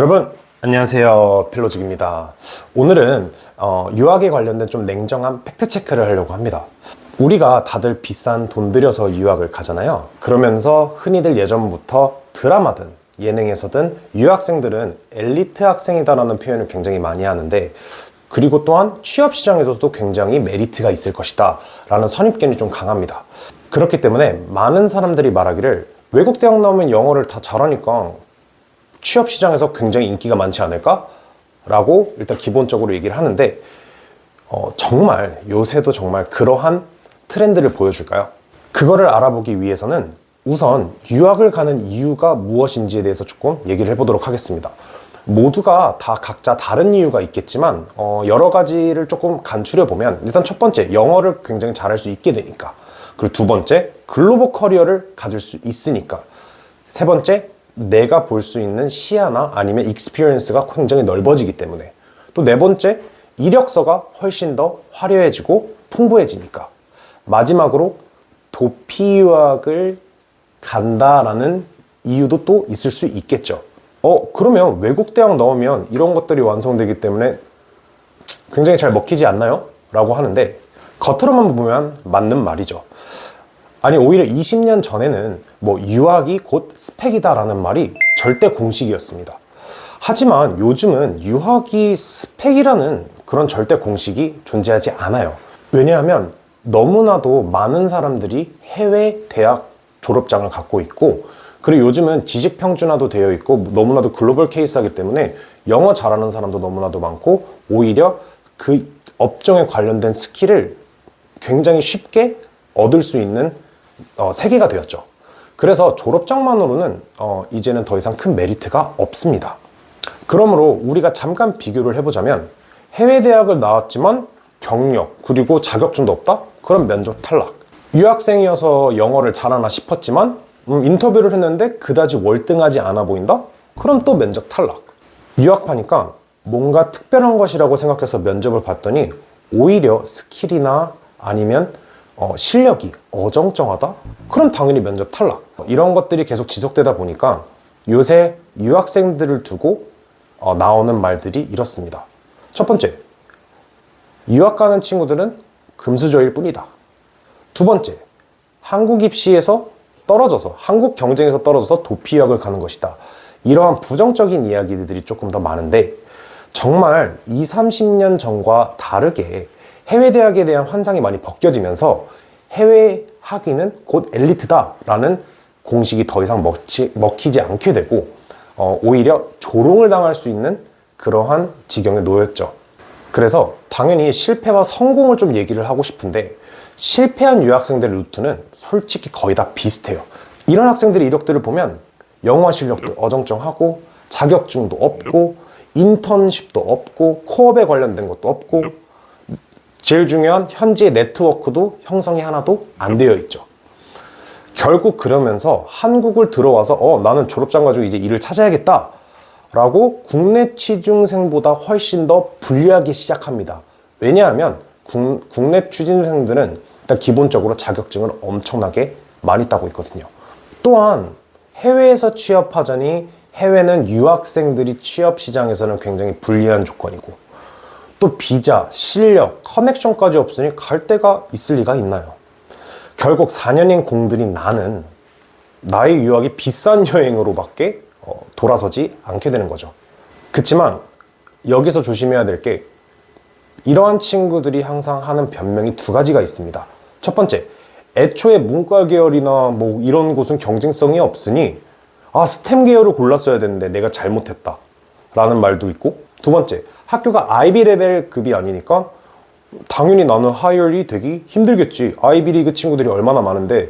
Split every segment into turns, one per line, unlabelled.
여러분 안녕하세요. 필로직입니다. 오늘은 어, 유학에 관련된 좀 냉정한 팩트 체크를 하려고 합니다. 우리가 다들 비싼 돈 들여서 유학을 가잖아요. 그러면서 흔히들 예전부터 드라마든 예능에서든 유학생들은 엘리트 학생이다라는 표현을 굉장히 많이 하는데 그리고 또한 취업 시장에서도 굉장히 메리트가 있을 것이다 라는 선입견이 좀 강합니다. 그렇기 때문에 많은 사람들이 말하기를 외국 대학 나오면 영어를 다 잘하니까 취업 시장에서 굉장히 인기가 많지 않을까? 라고 일단 기본적으로 얘기를 하는데 어, 정말 요새도 정말 그러한 트렌드를 보여줄까요? 그거를 알아보기 위해서는 우선 유학을 가는 이유가 무엇인지에 대해서 조금 얘기를 해보도록 하겠습니다. 모두가 다 각자 다른 이유가 있겠지만 어, 여러 가지를 조금 간추려 보면 일단 첫 번째 영어를 굉장히 잘할 수 있게 되니까 그리고 두 번째 글로벌 커리어를 가질 수 있으니까 세 번째 내가 볼 수 있는 시야나 아니면 익스피리언스가 굉장히 넓어지기 때문에 또 네 번째 이력서가 훨씬 더 화려해지고 풍부해지니까 마지막으로 도피 유학을 간다라는 이유도 또 있을 수 있겠죠. 어 그러면 외국 대학 넣으면 이런 것들이 완성되기 때문에 굉장히 잘 먹히지 않나요? 라고 하는데 겉으로만 보면 맞는 말이죠. 아니 오히려 20년 전에는 뭐 유학이 곧 스펙이다라는 말이 절대 공식이었습니다. 하지만 요즘은 유학이 스펙이라는 그런 절대 공식이 존재하지 않아요. 왜냐하면 너무나도 많은 사람들이 해외 대학 졸업장을 갖고 있고 그리고 요즘은 지식 평준화도 되어 있고 너무나도 글로벌 케이스하기 때문에 영어 잘하는 사람도 너무나도 많고 오히려 그 업종에 관련된 스킬을 굉장히 쉽게 얻을 수 있는 어, 세계가 되었죠. 그래서 졸업장만으로는 어, 이제는 더 이상 큰 메리트가 없습니다. 그러므로 우리가 잠깐 비교를 해보자면 해외 대학을 나왔지만 경력 그리고 자격증도 없다? 그럼 면접 탈락. 유학생이어서 영어를 잘하나 싶었지만 음, 인터뷰를 했는데 그다지 월등하지 않아 보인다? 그럼 또 면접 탈락. 유학파니까 뭔가 특별한 것이라고 생각해서 면접을 봤더니 오히려 스킬이나 아니면 어, 실력이 어정쩡하다? 그럼 당연히 면접 탈락. 이런 것들이 계속 지속되다 보니까 요새 유학생들을 두고 어, 나오는 말들이 이렇습니다. 첫 번째, 유학 가는 친구들은 금수저일 뿐이다. 두 번째, 한국 입시에서 떨어져서, 한국 경쟁에서 떨어져서 도피 유학을 가는 것이다. 이러한 부정적인 이야기들이 조금 더 많은데, 정말 2, 30년 전과 다르게 해외 대학에 대한 환상이 많이 벗겨지면서 해외 학위는 곧 엘리트다라는 공식이 더 이상 먹히, 먹히지 않게 되고 어, 오히려 조롱을 당할 수 있는 그러한 지경에 놓였죠. 그래서 당연히 실패와 성공을 좀 얘기를 하고 싶은데 실패한 유학생들의 루트는 솔직히 거의 다 비슷해요. 이런 학생들의 이력들을 보면 영어 실력도 어정쩡하고 자격증도 없고 인턴십도 없고 코업에 관련된 것도 없고 제일 중요한 현지의 네트워크도 형성이 하나도 안 되어 있죠. 결국 그러면서 한국을 들어와서 어 나는 졸업장 가지고 이제 일을 찾아야겠다 라고 국내 취준생보다 훨씬 더 불리하기 시작합니다. 왜냐하면 국, 국내 취준생들은 일단 기본적으로 자격증을 엄청나게 많이 따고 있거든요. 또한 해외에서 취업하자니 해외는 유학생들이 취업 시장에서는 굉장히 불리한 조건이고 또 비자, 실력, 커넥션까지 없으니 갈 데가 있을 리가 있나요? 결국 4년인 공들인 나는 나의 유학이 비싼 여행으로밖에 어, 돌아서지 않게 되는 거죠. 그렇지만 여기서 조심해야 될 게 이러한 친구들이 항상 하는 변명이 두 가지가 있습니다. 첫 번째, 애초에 문과 계열이나 뭐 이런 곳은 경쟁성이 없으니 아 스템 계열을 골랐어야 되는데 내가 잘못했다 라는 말도 있고 두 번째, 학교가 IB 레벨 급이 아니니까 당연히 나는 하이얼이 되기 힘들겠지. 아이비 리그 친구들이 얼마나 많은데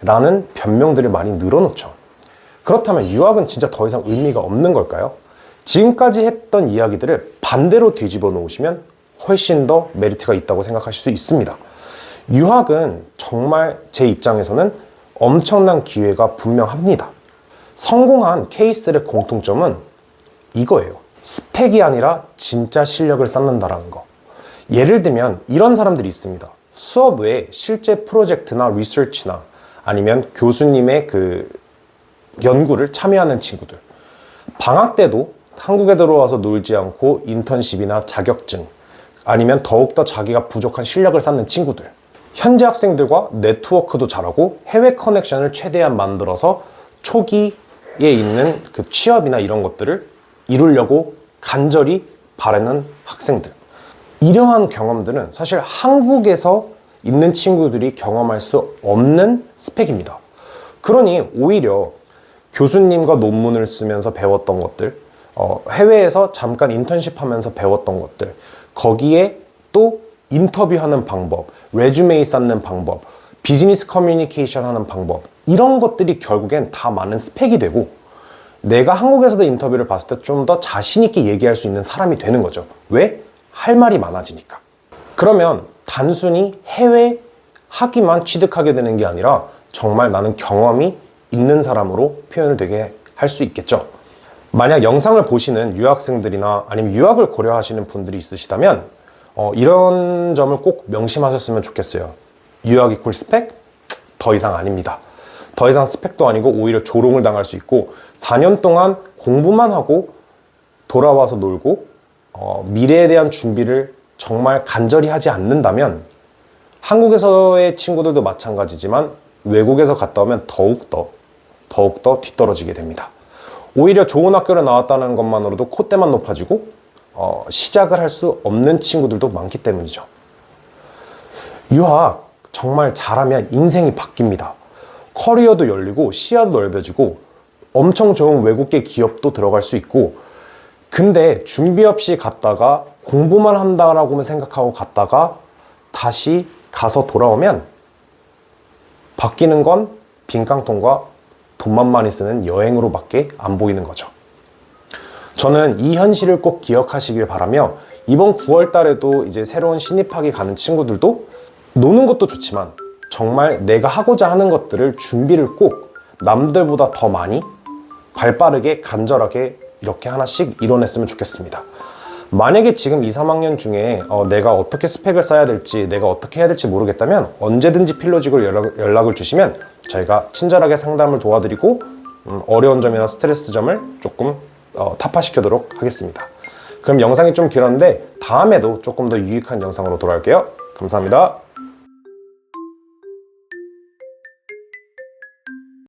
라는 변명들을 많이 늘어놓죠. 그렇다면 유학은 진짜 더 이상 의미가 없는 걸까요? 지금까지 했던 이야기들을 반대로 뒤집어 놓으시면 훨씬 더 메리트가 있다고 생각하실 수 있습니다. 유학은 정말 제 입장에서는 엄청난 기회가 분명합니다. 성공한 케이스들의 공통점은 이거예요. 스펙이 아니라 진짜 실력을 쌓는다라는 거. 예를 들면 이런 사람들이 있습니다. 수업 외에 실제 프로젝트나 리서치나 아니면 교수님의 그 연구를 참여하는 친구들. 방학 때도 한국에 들어와서 놀지 않고 인턴십이나 자격증 아니면 더욱더 자기가 부족한 실력을 쌓는 친구들 현재 학생들과 네트워크도 잘하고 해외 커넥션을 최대한 만들어서 초기에 있는 그 취업이나 이런 것들을 이루려고 간절히 바라는 학생들 이러한 경험들은 사실 한국에서 있는 친구들이 경험할 수 없는 스펙입니다. 그러니 오히려 교수님과 논문을 쓰면서 배웠던 것들, 어, 해외에서 잠깐 인턴십 하면서 배웠던 것들, 거기에 또 인터뷰하는 방법, 레주메이 쌓는 방법, 비즈니스 커뮤니케이션 하는 방법, 이런 것들이 결국엔 다 많은 스펙이 되고, 내가 한국에서도 인터뷰를 봤을 때 좀 더 자신있게 얘기할 수 있는 사람이 되는 거죠. 왜? 할 말이 많아지니까. 그러면 단순히 해외 학위만 취득하게 되는 게 아니라 정말 나는 경험이 있는 사람으로 표현을 되게 할 수 있겠죠. 만약 영상을 보시는 유학생들이나 아니면 유학을 고려하시는 분들이 있으시다면 어, 이런 점을 꼭 명심하셨으면 좋겠어요. 유학 이퀄 스펙? 더 이상 아닙니다. 더 이상 스펙도 아니고 오히려 조롱을 당할 수 있고 4년 동안 공부만 하고 돌아와서 놀고 어, 미래에 대한 준비를 정말 간절히 하지 않는다면 한국에서의 친구들도 마찬가지지만 외국에서 갔다 오면 더욱더 더욱더 뒤떨어지게 됩니다. 오히려 좋은 학교를 나왔다는 것만으로도 콧대만 높아지고 어, 시작을 할 수 없는 친구들도 많기 때문이죠. 유학 정말 잘하면 인생이 바뀝니다. 커리어도 열리고 시야도 넓어지고 엄청 좋은 외국계 기업도 들어갈 수 있고 근데 준비 없이 갔다가 공부만 한다라고만 생각하고 갔다가 다시 가서 돌아오면 바뀌는 건 빈깡통과 돈만 많이 쓰는 여행으로밖에 안 보이는 거죠. 저는 이 현실을 꼭 기억하시길 바라며 이번 9월 달에도 이제 새로운 신입학이 가는 친구들도 노는 것도 좋지만 정말 내가 하고자 하는 것들을 준비를 꼭 남들보다 더 많이 발 빠르게 간절하게 이렇게 하나씩 이뤄냈으면 좋겠습니다. 만약에 지금 2, 3학년 중에 어, 내가 어떻게 스펙을 쌓아야 될지 내가 어떻게 해야 될지 모르겠다면 언제든지 필로직으로 연락, 연락을 주시면 저희가 친절하게 상담을 도와드리고 음, 어려운 점이나 스트레스 점을 조금 어, 타파시켜도록 하겠습니다. 그럼 영상이 좀 길었는데 다음에도 조금 더 유익한 영상으로 돌아올게요. 감사합니다.